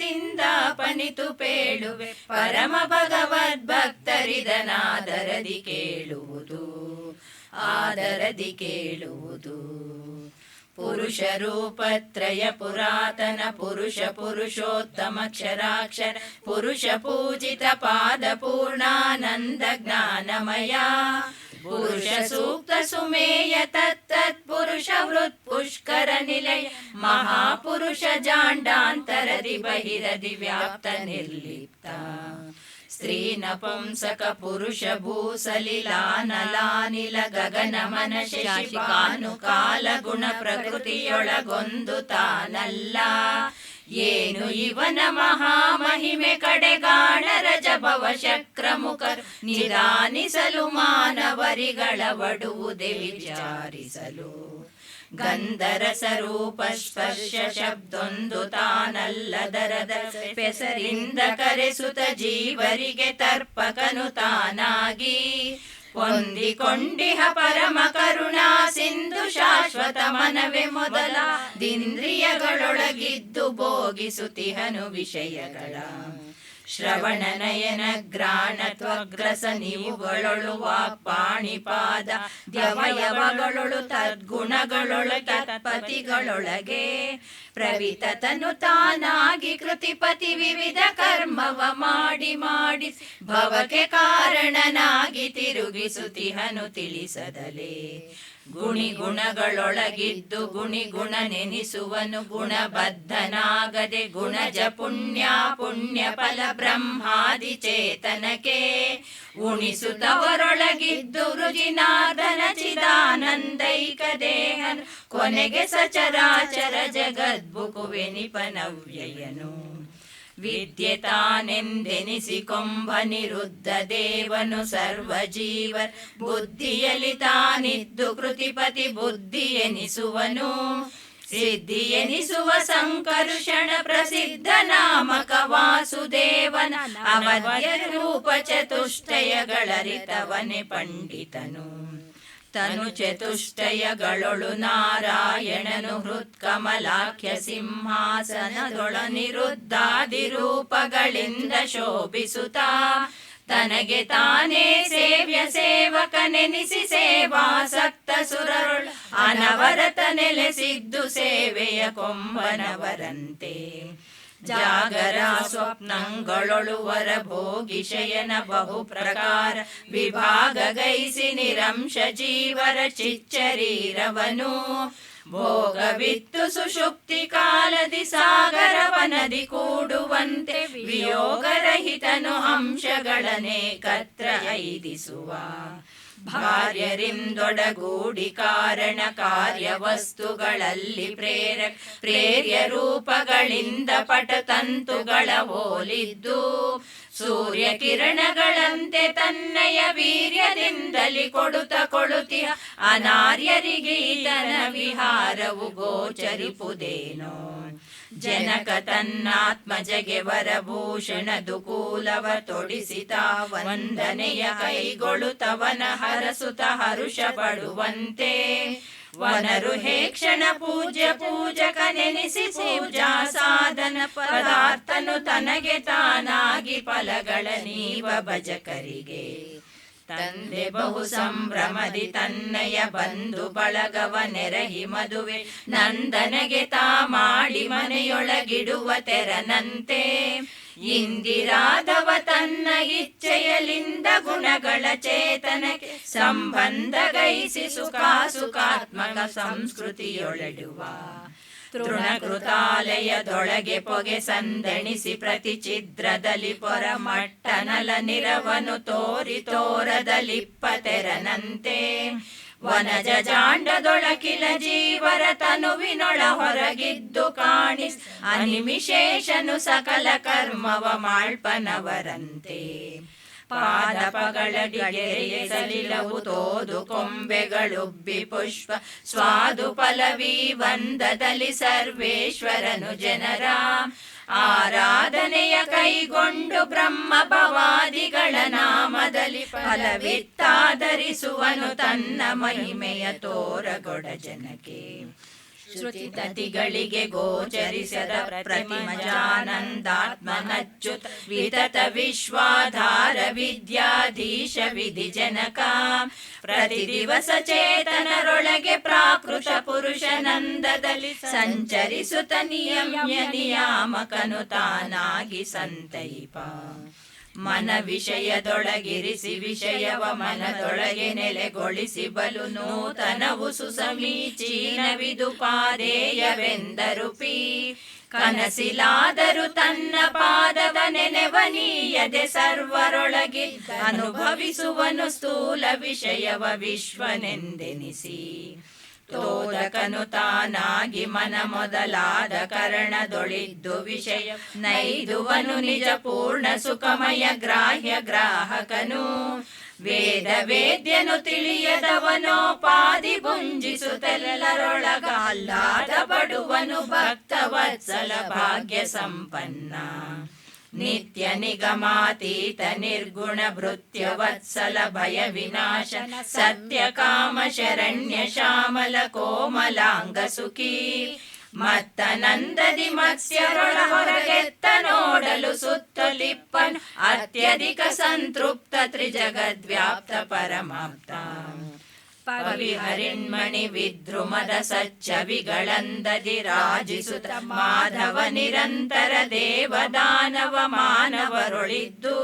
ಭಾವದಿಂದ ಪನಿತು ಪೇಳುವೆ, ಪರಮ ಭಗವದ್ಭಕ್ತರಿದನಾದರದಿ ಕೇಳುವುದು, ಆದರದಿ ಕೇಳುವುದು. ಪುರುಷ ರೂಪತ್ರಯ ಪುರಾತನ, ಪುರುಷ ಪುರುಷೋತ್ತಮಕ್ಷರಾಕ್ಷರ ಪುರುಷ ಪೂಜಿತ ಪಾದ ಪೂರ್ಣಾನಂದ ಜ್ಞಾನಮಯ. ಪುರುಷ ಸೂಕ್ತ ಸುಮೇಯ ತತ್ತತ್ ಜಾಂಡಾಂತರದಿ ಬಹಿರದಿ ವ್ಯಾಪ್ತ ನಿರ್ಲಿಪ್ತ ಸ್ತ್ರೀ ನಪುಂಸಕ ಪುರುಷ ಭೂಸಲಿಲಾನಲಾನಿಲ ಗಗನ ಮನ ಶಶಿಕಾನು ಕಾಲ ಗುಣ ಪ್ರಕೃತಿಯೊಳಗೊಂದು ತಾನಲ್ಲ ಏನು ಇವನ ಮಹಾಮಹಿಮೆ ಕಡೆಗಾಣ ರಜಭವ ಶಕ್ರಮುಖ ನಿಧಾನಿಸಲು ಮಾನವರಿಗಳ ಒಡುವುದೇ ವಿಚಾರಿಸಲು. ಗಂಧರ ಸ್ವರೂಪ ಸ್ಪರ್ಶ ಶಬ್ದೊಂದು ತಾನಲ್ಲದರದ ಪೆಸರಿಂದ ಕರೆಸುತ ಜೀವರಿಗೆ ತರ್ಪಕನು ತಾನಾಗಿ. ಹೊಂದಿಕೊಂಡಿಹ ಪರಮ ಕರುಣಾ ಸಿಂಧು ಶಾಶ್ವತ ಮನವೇ ಮೊದಲ. ದಿಂದ್ರಿಯಗಳೊಳಗಿದ್ದು ಭೋಗಿಸುತಿಹನು ವಿಷಯಗಳ. ಶ್ರವಣ ನಯನ ಗ್ರಾಣ ತ್ವಗ್ರಸ ನೀವುಗಳೊಳು ವಾಕ್ಪಾಣಿಪಾದ ದ್ಯವಯವಗಳೊಳು ತದ್ಗುಣಗಳೊಳಗೆ ತತ್ಪತಿಗಳೊಳಗೆ. ಪ್ರವಿತ ತನು ತಾನಾಗಿ ಕೃತಿಪತಿ ವಿವಿಧ ಕರ್ಮವ ಮಾಡಿ ಮಾಡಿ ಭವಕ್ಕೆ ಕಾರಣನಾಗಿ ತಿರುಗಿಸುತಿಹನು ತಿಳಿಸದಲೇ. ಗುಣಿ ಗುಣಗಳೊಳಗಿದ್ದು ಗುಣಿ ಗುಣ ನೆನಿಸುವನು ಗುಣಬದ್ಧನಾಗದೆ ಗುಣಜ ಪುಣ್ಯ ಪುಣ್ಯ ಫಲ ಬ್ರಹ್ಮಾದಿ ಚೇತನಕ್ಕೆ. ಉಣಿಸುತ್ತವರೊಳಗಿದ್ದು ರುಜಿನಾದನ ಚಿದಾನಂದೈಕ ದೇಹನ್ ಕೊನೆಗೆ ಸಚರಾಚರ ಜಗದ್ಬುಕುವೆನಿಪನವ್ಯಯನು ವಿದ್ಯೆ ತಾನೆಂದೆನಿಸಿಕೊಂಬ ನಿರುದ್ಧ ದೇವನು ಸರ್ವ ಜೀವ ಬುದ್ಧಿಯಲ್ಲಿ ತಾನಿದ್ದು ಕೃತಿಪತಿ ಬುದ್ಧಿ ಎನಿಸುವನು. ಸಿದ್ಧಿ ಎನಿಸುವ ಸಂಕರ್ಷಣ ಪ್ರಸಿದ್ಧ ನಾಮಕ ವಾಸುದೇವನ. ಅವಧ್ಯ ರೂಪ ಚತುಷ್ಟಯಗಳರಿತವನೆ ಪಂಡಿತನು. ತನು ಚತುಷ್ಟಯಗಳೊಳು ನಾರಾಯಣನು ಹೃತ್ಕಮಲಾಖ್ಯ ಸಿಂಹಾಸನದೊಳ ರೂಪಗಳಿಂದ ಶೋಭಿಸುತ್ತಾ. ತನಗೆ ತಾನೇ ಸೇವ್ಯ ಸೇವಕನೆನಿಸಿ ಸೇವಾಸಕ್ತ ಸುರರುಳ್ ಅನವರತ ನೆಲೆಸಿದ್ದು ಸೇವೆಯ ಕೊಂಬನವರಂತೆ. ಜಾಗರ ಸ್ವಪ್ನಗಳೊಳು ವರ ಭೋಗಿ ಶಯನ ಬಹು ಪ್ರಕಾರ ವಿಭಾಗ ಗೈಸಿ ನಿರಂಶ ಜೀವರ ಚಿಚ್ಚರೀರವನು. ಭೋಗವಿತ್ತು ಸುಷುಪ್ತಿ ಕಾಲದಿ ಸಾಗರವನದಿ ಕೂಡುವಂತೆ. ವಿಯೋಗರಹಿತನು ಅಂಶಗಳನೇಕತ್ರ ಐದಿಸುವ. ಭಾರ್ಯರಿಂದೊಡಗೂಡಿ ಕಾರಣ ಕಾರ್ಯ ವಸ್ತುಗಳಲ್ಲಿ ಪ್ರೇರ ಪ್ರೇರ್ಯ ರೂಪಗಳಿಂದ ಪಟತಂತುಗಳ ಹೋಲಿದ್ದು ಸೂರ್ಯ ಕಿರಣಗಳಂತೆ ತನ್ನಯ ವೀರ್ಯದಿಂದಲಿ ಕೊಡುತ್ತ ಕೊಡುತ್ತೀಯ ಅನಾರ್ಯರಿಗೆ ಈತನ ವಿಹಾರವು ಗೋಚರಿಪುದೇನೋ. ಜನಕ ತನ್ನಾತ್ಮಜಗೆ ವರಭೂಷಣ ದುಕೂಲವ ತೊಡಿಸಿತ ವಂದನೆಯ ತವನ ಹರಸುತ ಹರುಷ ಪಡುವಂತೆ. ವನರು ಹೇ ಕ್ಷಣ ಪೂಜ್ಯ ಪೂಜಕ ನೆನೆಸಿ ಪೂಜಾ ಸಾಧನ ಪದಾರ್ಥನು ತನಗೆ ತಾನಾಗಿ ಫಲಗಳ ನೀವ ಭಜಕರಿಗೆ. ತಂದೆ ಬಹು ಸಂಭ್ರಮದಿ ತನ್ನಯ ಬಂಧು ಬಳಗವ ನೆರಹಿ ಮದುವೆ. ನಂದನಗೆ ತಾ ಮಾಡಿ ಮನೆಯೊಳಗಿಡುವ ತೆರನಂತೆ. ಇಂದಿರಾದವ ತನ್ನ ಇಚ್ಛೆಯಲಿಂದ ಗುಣಗಳ ಚೇತನಕ್ಕೆ ಸಂಬಂಧ ಗೈಸಿ ಸುಖ ಸುಖಾತ್ಮಕ ಸಂಸ್ಕೃತಿಯೊಳಡುವ ತೃಣಕೃತಾಲಯದೊಳಗೆ ಪೊಗೆ ಸಂದಣಿಸಿ ಪ್ರತಿ ಛಿದ್ರದಲ್ಲಿ ಪೊರಮಟ್ಟನಲ ನಿರವನು ತೋರಿ ತೋರದಲಿಪ್ಪ ತೆರನಂತೆ ವನಜ ಜಾಂಡದೊಳಕಿಲ ಜೀವರ ತನುವಿನೊಳ ಹೊರಗಿದ್ದು ಕಾಣಿಸ್ ಅನಿಮಿಶೇಷನು ಸಕಲ ಕರ್ಮವ ಮಾಳ್ಪನವರಂತೆ. ಪಾದಪಗಳಡಿಗೆರೆಯ ಸಲಿಲವು ತೋದು ಕೊಂಬೆಗಳುಬ್ಬಿ ಪುಷ್ಪ. ಸ್ವಾದು ಪಲವಿ ವಂದದಲ್ಲಿ ಸರ್ವೇಶ್ವರನು ಜನರ. ಆರಾಧನೆಯ ಕೈಗೊಂಡು ಬ್ರಹ್ಮ ಭವಾದಿಗಳ ನಾಮದಲ್ಲಿ ಫಲವಿತ್ತಾಧರಿಸುವನು ತನ್ನ ಮಹಿಮೆಯ ತೋರಗೊಡ ಜನಕ್ಕೆ ಶ್ರುತಿತತಿಗಳಿಗೆ ಗೋಚರಿಸದ ಪ್ರತಿಮಜಾನಂದಾತ್ಮನಚ್ಯುತ ವಿತತ ವಿಶ್ವಾಧಾರ ವಿದ್ಯಾಧೀಶ ವಿಧಿ ಜನಕ ಪ್ರತಿ ದಿವಸ ಚೇತನರೊಳಗೆ ಪ್ರಾಕೃತ ಪುರುಷನಂದದಲ್ಲಿ ಸಂಚರಿಸುತ್ತ ನಿಯಮ್ಯ ನಿಯಾಮಕನು ತಾನಾಗಿ ಸಂತೈಪ. ಮನ ವಿಷಯದೊಳಗಿರಿಸಿ ವಿಷಯವ ಮನದೊಳಗೆ ನೆಲೆಗೊಳಿಸಿ ಬಲು ನೂತನವು ಸುಸಮೀಚೀನವಿದು ಪಾದೇಯವೆಂದರುಪಿ ಕನಸಿಲಾದರೂ ತನ್ನ ಪಾದವ ನೆನೆವನೀಯದೆ ಸರ್ವರೊಳಗೆ ಅನುಭವಿಸುವನು ಸ್ಥೂಲ ವಿಷಯವ ವಿಶ್ವನೆಂದೆನಿಸಿ. ತೋದಕನು ತಾನಾಗಿ ಮನ ಮೊದಲಾದ ಕರಣದೊಳಿದ್ದು ವಿಷಯ. ನೈದುವನು ನಿಜ ಪೂರ್ಣ ಸುಖಮಯ ಗ್ರಾಹ್ಯ ಗ್ರಾಹಕನು. ವೇದ ವೇದ್ಯನು ತಿಳಿಯದವನೋ ಪಾದಿ ಭುಂಜಿಸುತ್ತೆಲ್ಲರೊಳಗ ಅಲ್ಲಾದ ಬಡುವನು ಭಕ್ತವತ್ಸಲ ಭಾಗ್ಯ ಸಂಪನ್ನ. ನಿತ್ಯ ನಿಗಮಾತೀತ ನಿರ್ಗುಣ ಭೃತ್ಯ ವತ್ಸಲ ಭಯ ವಿನಾಶ ಸತ್ಯ ಕಾಮ ಶರಣ್ಯ ಶ್ಯಾಮಲ ಕೋಮಲಾಂಗ ಸುಖಿ. ಮತ್ತ ನಂದದಿ ಮತ್ಸ್ಯರೊಳ ಹೊರಗೆತ್ತ ನೋಡಲು ಸುತ್ತಲಿಪ್ಪನ್ ಅತ್ಯಧಿಕ ಸಂತೃಪ್ತ ತ್ರಿಜಗದ್ವ್ಯಾಪ್ತ ಪರಮಾಪ್ತ. ಪವಿ ಹರಿಣ್ಮಣಿ ವಿದ್ರುಮದ ಸಚ್ಚವಿಗಳಂದದಿ ರಾಜಿಸುತ ಮಾಧವ ನಿರಂತರ ದೇವದಾನವ ಮಾನವರೊಳಿದ್ದು.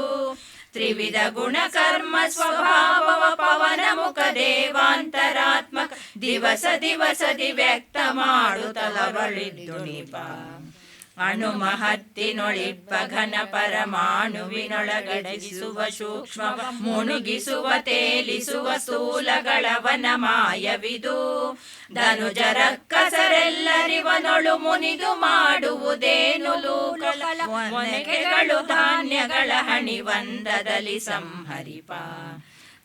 ತ್ರಿವಿಧ ಗುಣ ಕರ್ಮ ಸ್ವಭಾವವ ಪವನ ಮುಖ ದೇವಾಂತರಾತ್ಮಕ ದಿವಸ ದಿವಸದಿ ವ್ಯಕ್ತ ಮಾಡುತ್ತಲವಳಿದ್ದು ಅಣು ಮಹತ್ತಿನೊಳಿಪ್ಪ ಘನ ಪರಮಾಣುವಿನೊಳಗಡಗಿಸುವ ಸೂಕ್ಷ್ಮ, ಮುಣುಗಿಸುವ, ತೇಲಿಸುವ ಸ್ಥೂಲಗಳವನ ಮಾಯವಿದು ಧನುಜರ ಕಸರೆಲ್ಲರಿವನೊಳು ಮುನಿದು ಮಾಡುವುದೇನು ಲೂಕಲ? ಮೊನೆಗೆಗಳು ಧಾನ್ಯಗಳ ಹಣಿವಂದದಲ್ಲಿ ಸಂಹರಿಪ.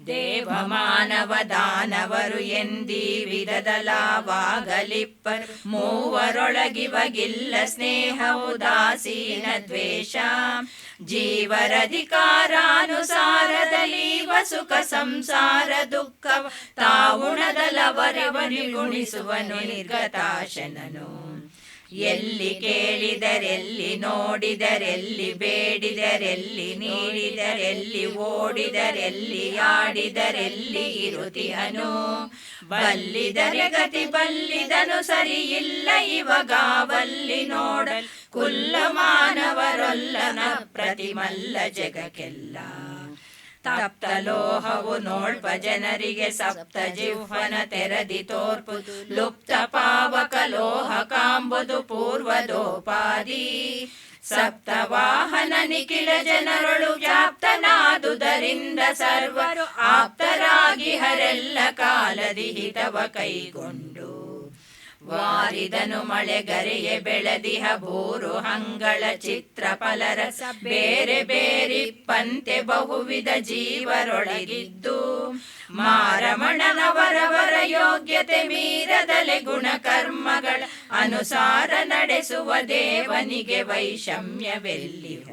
ದೇವ ಮಾನವ ದಾನವರು ಎಂದೀ ವಿಧದಲಾವಾಗಲಿಪ್ಪರು ಮೂವರೊಳಗಿವಗಿಲ್ಲ ಸ್ನೇಹ ಉದಾಸೀನ ದ್ವೇಷ. ಜೀವರಧಿಕಾರಾನುಸಾರದಲ್ಲಿ ಸುಖ ಸಂಸಾರ ದುಃಖ. ತಾವುಣದಲವರವರಿ ಗುಣಿಸುವನು ನಿರ್ಗತಾಶನನು. ಎಲ್ಲಿ ಕೇಳಿದರೆಲ್ಲಿ ನೋಡಿದರೆಲ್ಲಿ ಬೇಡಿದರೆಲ್ಲಿ ನೀಡಿದರೆಲ್ಲಿ ಓಡಿದರೆಲ್ಲಿ ಆಡಿದರೆಲ್ಲಿ ಇರುತಿಯನು ಬಲ್ಲಿದರೆ ಗತಿ ಬಲ್ಲಿದನು ಸರಿ ಇಲ್ಲ ಇವಗಾವಲ್ಲಿ ನೋಡಲ್ ಕುಲ್ಲ ಮಾನವರೊಲ್ಲನ ಪ್ರತಿಮಲ್ಲ ಜಗಕ್ಕೆಲ್ಲ. ತಪ್ತ ಲೋಹವು ನೋಡ್ಪ ಜನರಿಗೆ ಸಪ್ತ ಜೀವನ ತೆರದಿ ತೋರ್ಪು. ಲುಪ್ತ ಪಾವಕ ಲೋಹ ಕಾಂಬುದು ಪೂರ್ವದೋಪಾದಿ. ಸಪ್ತವಾಹನ ನಿಖಿಲ ಜನರೊಳು ವ್ಯಾಪ್ತನಾದುದರಿಂದ ಸರ್ವರು ಆಪ್ತರಾಗಿ ಹರೆಲ್ಲ ಕಾಲದಿ ಹಿತವ ಕೈಗೊಂಡು. ವಾರಿದನು ಮಳೆಗರೆಯೆ ಬೆಳೆದಿಹ ಬೂರು ಹಂಗಳ ಚಿತ್ರ ಫಲರಸ ಬೇರೆ ಬೇರಿಪ್ಪಂತೆ ಬಹುವಿಧ ಜೀವರೊಳಗಿದ್ದು, ಮಾರಮಣನವರವರ ಯೋಗ್ಯತೆ ಮೀರದಲೆ ಗುಣ ಕರ್ಮಗಳ ಅನುಸಾರ ನಡೆಸುವ ದೇವನಿಗೆ ವೈಷಮ್ಯವೆಲ್ಲಿಹುದು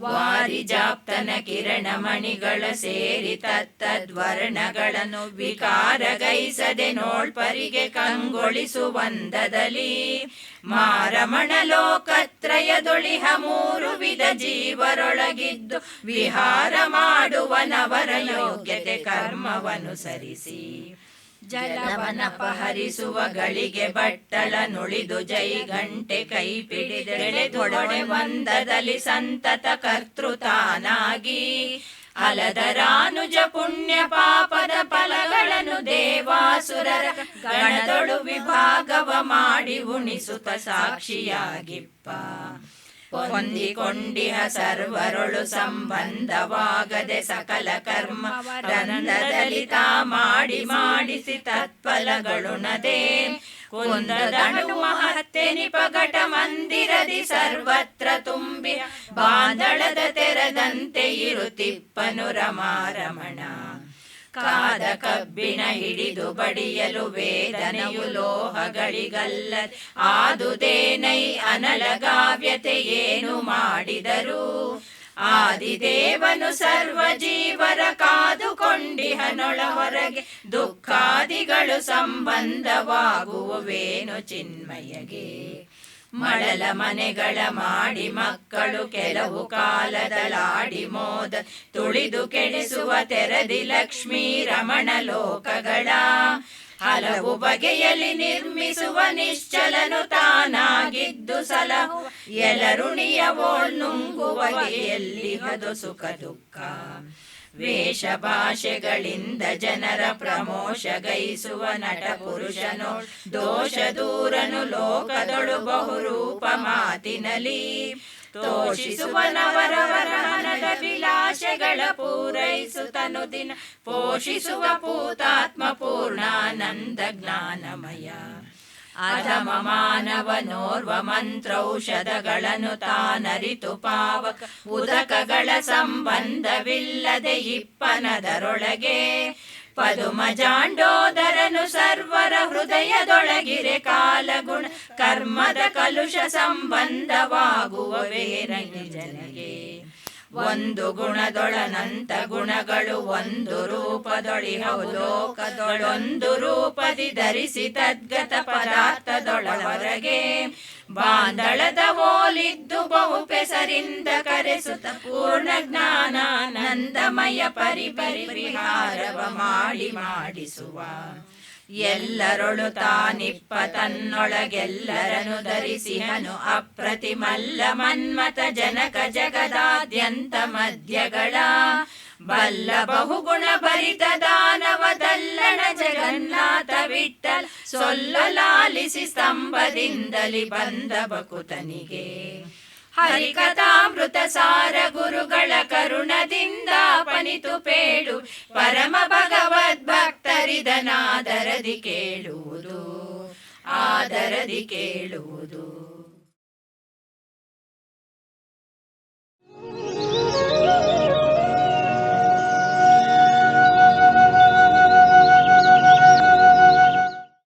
ವಾರಿಜಾಪ್ತನ ಕಿರಣ ಮಣಿಗಳ ಸೇರಿ ತತ್ತದ್ವರ್ಣಗಳನ್ನು ವಿಕಾರಗೈಸದೆ ನೋಳ್ಪರಿಗೆ ಕಂಗೊಳಿಸುವಂದದಲ್ಲಿ ಮಾರಮಣ ಲೋಕತ್ರಯದೊಳಿಹ ಮೂರು ವಿಧ ಜೀವರೊಳಗಿದ್ದು ವಿಹಾರ ಮಾಡುವನವರ ಯೋಗ್ಯತೆ ಕರ್ಮವನುಸರಿಸಿ. ಜಲವನಪಹರಿಸುವ ಗಳಿಗೆ ಬಟ್ಟಲ ನುಳಿದು ಜೈ ಗಂಟೆ ಕೈ ಪಿಡಿದೆಳೆದೊಡನೆ ಒಂದದಲ್ಲಿ ಸಂತತ ಕರ್ತೃತಾನಾಗಿ. ಅಲದರಾನುಜ ಪುಣ್ಯ ಪಾಪದ ಫಲಗಳನ್ನು ದೇವಾಸುರರ ಗಣದೊಳು ವಿಭಾಗವ ಮಾಡಿ ಉಣಿಸುತ್ತ ಸಾಕ್ಷಿಯಾಗಿಪ್ಪ. ಹೊಂದಿಕೊಂಡಿಹ ಸರ್ವರೊಳು ಸಂಬಂಧವಾಗದೆ ಸಕಲ ಕರ್ಮ ರಂಧದಲ್ಲಿ ತಾ ಮಾಡಿ ಮಾಡಿಸಿ ತತ್ಫಲಗಳುಣದೆ ಕುಂದದಣು ಮಹತ್ತೆ ನಿಪಗಟ ಮಂದಿರದಿ ಸರ್ವತ್ರ ತುಂಬಿ ಬಾಂದಳದ ತೆರದಂತೆ ಇರುತಿಪ್ಪನು ರಮಾರಮಣ ಕಾದ ಕಬ್ಬಿನ ಹಿಡಿದು ಬಡಿಯಲು ವೇದನೆಯು ಲೋಹಗಳಿಗಲ್ಲ ಆದುದೇನೈ ಅನಲಗಾವ್ಯತೆ ಏನು ಮಾಡಿದರು? ಆದಿದೇವನು ಸರ್ವ ಜೀವರ ಕಾದುಕೊಂಡಿಹನೊಳ ಹೊರಗೆ ದುಃಖಾದಿಗಳು ಸಂಬಂಧವಾಗುವವೇನು ಚಿನ್ಮಯಗೆ? ಮಳಲ ಮನೆಗಳ ಮಾಡಿ ಮಕ್ಕಳು ಕೆಲವು ಕಾಲದಲಾಡಿ ಮೋದ, ತುಳಿದು ಕೆಡಿಸುವ ತೆರದಿ ಲಕ್ಷ್ಮೀ ರಮಣ ಲೋಕಗಳ. ಹಲವು ಬಗೆಯಲ್ಲಿ ನಿರ್ಮಿಸುವ ನಿಶ್ಚಲನು ತಾನಾಗಿದ್ದು ಸಲಹು ಎಲ್ಲರುಣಿಯವೋಳ್ ನುಂಗುವ ಬಗೆಯಲ್ಲಿ ಹದು ಸುಖ ದುಃಖ. ವೇಷ ಭಾಷೆಗಳಿಂದ ಜನರ ಪ್ರಮೋಷ ಗೈಸುವ ನಟ ಪುರುಷನು, ದೋಷ ದೂರನು ಲೋಕದೊಳು ಬಹುರೂಪ ಮಾತಿನಲಿ. ತೋಷಿಸುವನವರವರ ವಿಲಾಸಗಳ ಪೂರೈಸುತ್ತನು ದಿನ, ಪೋಷಿಸುವ ಪೂತಾತ್ಮ ಪೂರ್ಣಾನಂದ ಜ್ಞಾನಮಯ. ಅಧಮ ಮಾನವನೋರ್ವ ಮಂತ್ರೌಷಧಗಳನ್ನು ತಾನರಿತು ಪಾವಕ ಉದಕಗಳ ಸಂಬಂಧವಿಲ್ಲದೆ ಇಪ್ಪನದರೊಳಗೆ ಪದುಮ ಜಾಂಡೋದರನು ಸರ್ವರ ಹೃದಯದೊಳಗಿರೆ ಕಾಲಗುಣ. ಕರ್ಮದ ಕಲುಷ ಸಂಬಂಧವಾಗುವವೇ ಜನಗೆ. ಒಂದು ಗುಣದೊಳನಂತ ಗುಣಗಳು ಒಂದು ರೂಪದೊಳಿಹವು ಲೋಕದೊಳೊಂದು ರೂಪದಿ ಧರಿಸಿ ತದ್ಗತ ಪದಾರ್ಥದೊಳವರೆಗೆ ಬಾಂದಳದ ಓಲಿದ್ದು ಬಹು ಪೆಸರಿಂದ ಕರೆಸುತ್ತ ಪೂರ್ಣ ಜ್ಞಾನಾನಂದಮಯ ಪರಿ ಪರಿಹಾರವ ಮಾಡಿ ಮಾಡಿಸುವ. ಎಲ್ಲರೊಳು ತಾನಿಪ್ಪ ತನ್ನೊಳಗೆಲ್ಲರನು ಧರಿಸಿಹನು. ಅಪ್ರತಿಮಲ್ಲ ಮನ್ಮತ ಜನಕ ಜಗದಾದ್ಯಂತ ಮಧ್ಯಗಳ ಬಲ್ಲ ಬಹುಗುಣ ಭರಿತ ದಾನವದಲ್ಲಣ ಜಗನ್ನಾಥ ವಿಠಲ್ ಸೊಲ್ಲಲಾಲಿಸಿ ಸ್ತಂಭದಿಂದಲಿ ಬಂದ ಬಕುತನಿಗೆ. ಹರಿಕಥಾಮೃತ ಸಾರ ಗುರುಗಳ ಕರುಣದಿಂದ ಪನಿತು ಪೇಡು ಪರಮ ಭಗವದ್ಭಕ್ತರಿದನಾದರದಿ ಕೇಳುವುದು ಆದರದಿ ಕೇಳುವುದು Thank you.